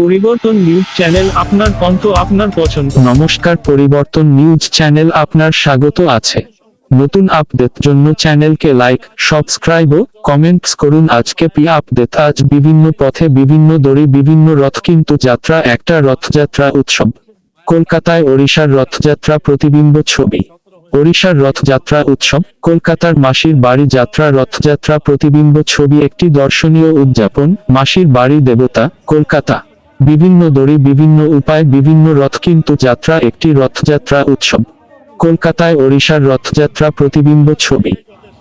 পরিবর্তন news channel আপনার কণ্ঠ আপনার পছন্দ। নমস্কার, পরিবর্তন নিউজ চ্যানেল আপনার স্বাগত আছে। নতুন আপডেট জন্য চ্যানেলকে লাইক, সাবস্ক্রাইব ও কমেন্টস করুন। আজকে পি আপডেট, আজ বিভিন্ন পথে বিভিন্ন দড়ি, বিভিন্ন রথ, কিন্তু যাত্রা একটা রথযাত্রা উৎসব। কলকাতায় ওড়িশার রথযাত্রা প্রতিবিম্ব ছবি। ওড়িশার রথযাত্রা উৎসব, কলকাতার মাসির বাড়ি যাত্রা রথযাত্রা প্রতিবিম্ব ছবি, একটি দর্শনীয় উদযাপন। মাসির বাড়ি দেবতা, কলকাতা। বিভিন্ন দড়ি, বিভিন্ন উপায়, বিভিন্ন রথ, কিন্তু যাত্রা একটি রথযাত্রা উৎসব। কলকাতায় ওড়িশার রথযাত্রা প্রতিবিম্ব ছবি।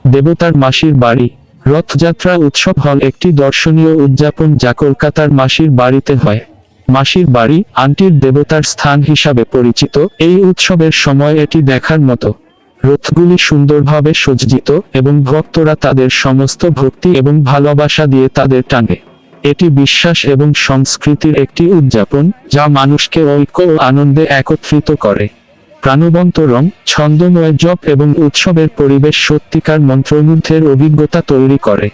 দেবতার মাসির বাড়ি। রথযাত্রা উৎসব হল একটি দর্শনীয় উদযাপন যা কলকাতার মাসির বাড়িতে হয়। মাসির বাড়ি আন্টির দেবতার স্থান হিসাবে পরিচিত। এই উৎসবের সময় এটি দেখার মতো। রথগুলি সুন্দরভাবে সজ্জিত এবং ভক্তরা তাদের সমস্ত ভক্তি এবং ভালোবাসা দিয়ে তাদের টানে। এটি বিশ্বাস এবং সংস্কৃতির একটি উদযাপন, যা মানুষকে ঐক্য ও আনন্দে একত্রিত করে। প্রাণবন্ত রং, ছন্দময় জপ এবং উৎসবের পরিবেশ সত্যিকার মন্ত্রমুগ্ধের অভিজ্ঞতা তৈরি করে।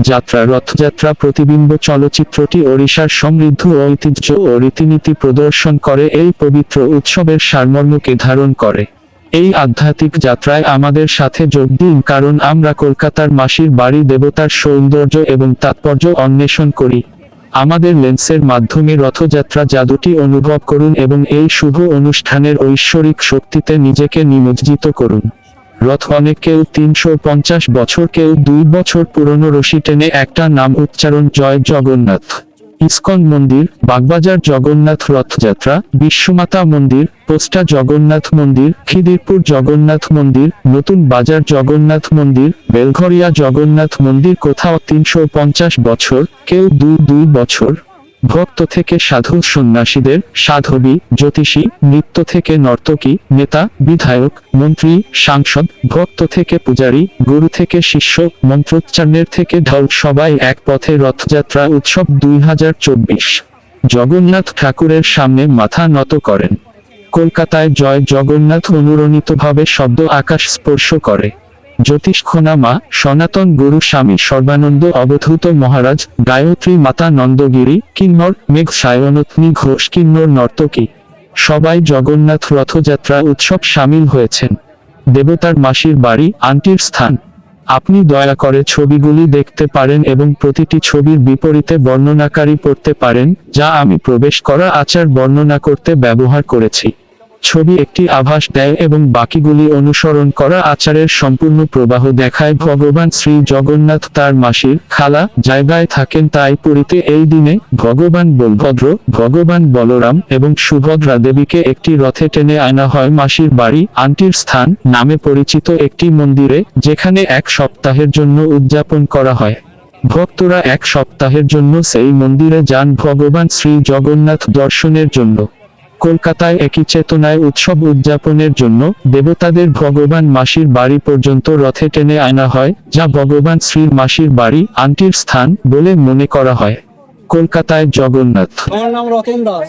যাত্রা রথযাত্রা প্রতিবিম্ব চলচ্চিত্রটি ওড়িশার সমৃদ্ধ ঐতিহ্য ও রীতিনীতি প্রদর্শন করে, এই পবিত্র উৎসবের সারমর্মকে ধারণ করে। এই আধ্যাত্মিক যাত্রায় আমাদের সাথে যোগ দিন, কারণ আমরা কলকাতার মাসির বাড়ি, দেবতার সৌন্দর্য এবং তাৎপর্য অন্বেষণ করি। আমাদের লেন্সের মাধ্যমে রথযাত্রা জাদুটি অনুভব করুন এবং এই শুভ অনুষ্ঠানের ঐশ্বরিক শক্তিতে নিজেকে নিমজ্জিত করুন। রথ অনেক কেউ তিনশো পঞ্চাশ বছর, কেউ দুই বছর পুরনো রশি টেনে একটা নাম উচ্চারণ, জয় জগন্নাথ। ইসকন মন্দির, বাগবাজার জগন্নাথ রথযাত্রা, বিশ্বমাতা মন্দির, পোস্টা জগন্নাথ মন্দির, খিদিরপুর জগন্নাথ মন্দির, নতুন বাজার জগন্নাথ মন্দির, বেলঘরিয়া জগন্নাথ মন্দির কোথাও তিনশো পঞ্চাশ বছর, কেউ দুই দুই বছর। ভক্ত থেকে সাধু সন্ন্যাসীদের, সাধবী, জ্যোতিষী, নৃত্য থেকে নর্তকী, নেতা, বিধায়ক, মন্ত্রী, সাংসদ, ভক্ত থেকে পূজারী, গুরু থেকে শিষ্য, মন্ত্রোচ্চারণের থেকে ঢল সবাই এক পথে রথযাত্রা উৎসব দুই হাজার চব্বিশ। জগন্নাথ ঠাকুরের সামনে মাথা নত করেন। কলকাতায় জয় জগন্নাথ অনুরণিতভাবে শব্দ আকাশ স্পর্শ করে। জ্যোতিষ্কোনা মা সনাতন গুরু স্বামী সর্বানন্দ অবধূত মহারাজ, গায়ত্রী মাতা নন্দগিরি, কিন্নর মেঘ সায়নত্নী ঘোষ, কিন্নর নর্তকী। সবাই জগন্নাথ রথযাত্রা উৎসব সামিল হয়েছেন। দেবতার মাসির বাড়ি, আন্টির স্থান। আপনি দয়া করে ছবিগুলি দেখতে পারেন এবং প্রতিটি ছবির বিপরীতে বর্ণনাকারী পড়তে পারেন, যা আমি প্রবেশ করা আচার বর্ণনা করতে ব্যবহার করেছি। ছবি একটি আভাস দেয় এবং বাকিগুলি অনুসরণ করা আচারের সম্পূর্ণ প্রবাহ দেখায়। ভগবান শ্রী জগন্নাথ তার মাসির খালা জায়গায় থাকেন তাই পুরীতে এই দিনে ভগবান বলভদ্র, ভগবান বলরাম এবং সুভদ্রা দেবীকে একটি রথে টেনে আনা হয়। মাসির বাড়ি আন্টির স্থান নামে পরিচিত একটি মন্দিরে, যেখানে এক সপ্তাহের জন্য উদযাপন করা হয়। ভক্তরা এক সপ্তাহের জন্য সেই মন্দিরে যান। ভগবান শ্রী জগন্নাথ দর্শনের জন্য। কলকাতায় একই চেতনায় উৎসব উদযাপনের জন্য দেবতাদের ভগবান মাসির বাড়ি পর্যন্ত রথে টেনে আনা হয়, যা ভগবান শ্রীর মাসির বাড়ি আন্টির স্থান বলে মনে করা হয়। কলকাতায় জগন্নাথ। আমার নাম দাস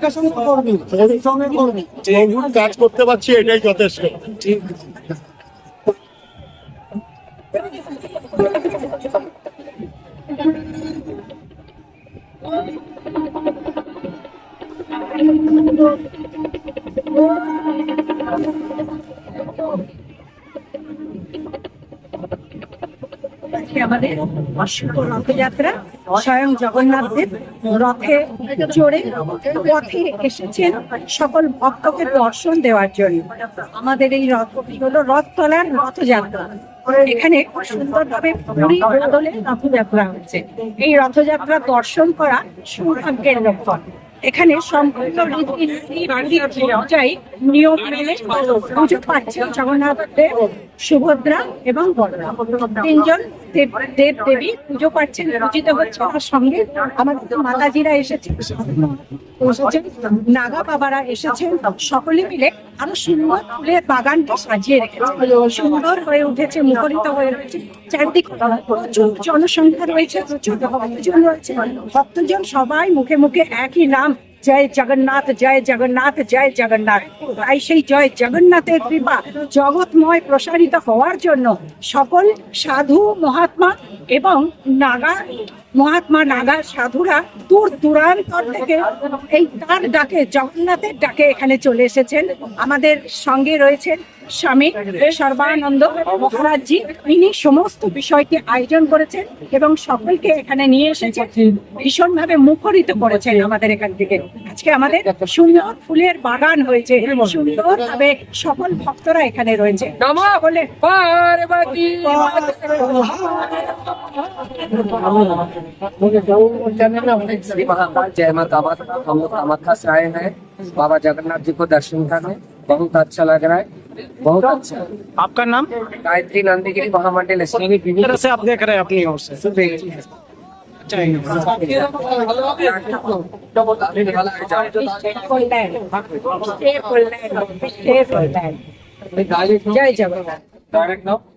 কাজ করতে পারছি এটাই যথেষ্ট। আজকে আমাদের রথযাত্রা স্বয়ং জগন্নাথ দেব রথে চড়ে পথে এসেছেন সকল ভক্তকে দর্শন দেওয়ার জন্য। আমাদের এই রথটি হলো রথতলার রথযাত্রা। এখানে খুব সুন্দরভাবে পুরী বদলে রথযাত্রা হচ্ছে। এই রথযাত্রা দর্শন করা সৌভাগ্যের লক্ষণ। এখানে সম্পূর্ণ রীতি অনুযায়ী নিয়ম মেনে পুজো পাচ্ছেন জগন্নাথ দেব সুভদ্রা এবং বলরাম। তিনজন দেব দেব দেবী পুজো পাচ্ছেন পূজিত হচ্ছে। আর সঙ্গে আমাদের মাতাজিরা এসেছেন এসেছেন। নাগা বাবারা এসেছেন। সকলে মিলে আরও সুন্দর ফুলের বাগানটা সাজিয়ে রেখেছে। সুন্দর হয়ে উঠেছে, মুখরিত হয়ে রয়েছে চারদিকে প্রচুর জনসংখ্যা রয়েছে, প্রচুর ভক্তজন রয়েছে। ভক্তজন সবাই মুখে মুখে একই নাম, জয় জগন্নাথ জয় জগন্নাথ জয় জগন্নাথ। তাই সেই জয় জগন্নাথের কৃপা জগৎময় প্রসারিত হওয়ার জন্য সকল সাধু মহাত্মা এবং নাগা মহাত্মা নাগা সাধুরা দূর দূরান্তর থেকে এই তার ডাকে জগন্নাথের ডাকে এখানে চলে এসেছেন। আমাদের সঙ্গে রয়েছেন স্বামী সর্বানন্দ মহারাজজি। ইনি সমস্ত বিষয়টি আয়োজন করেছেন এবং সকলকে এখানে নিয়ে এসেছেন। ভীষণভাবে মুখরিত করেছেন আমাদের এখান থেকে। আজকে আমাদের সুন্দর ফুলের বাগান হয়েছে। সুন্দর ভাবে সকল ভক্তরা এখানে রয়েছে। সকলে श्री महाकाल जय माँ कामा हम लोग कामाख्या से आए हैं। बाबा जगन्नाथ जी को दर्शन करने बहुत अच्छा लग रहा है। बहुत अच्छा। आपका नाम? गायत्री नंदी गिरी महामंडल से आप देख रहे हैं अपनी ओर से। अच्छा, हाँ। जय जगन्नाथ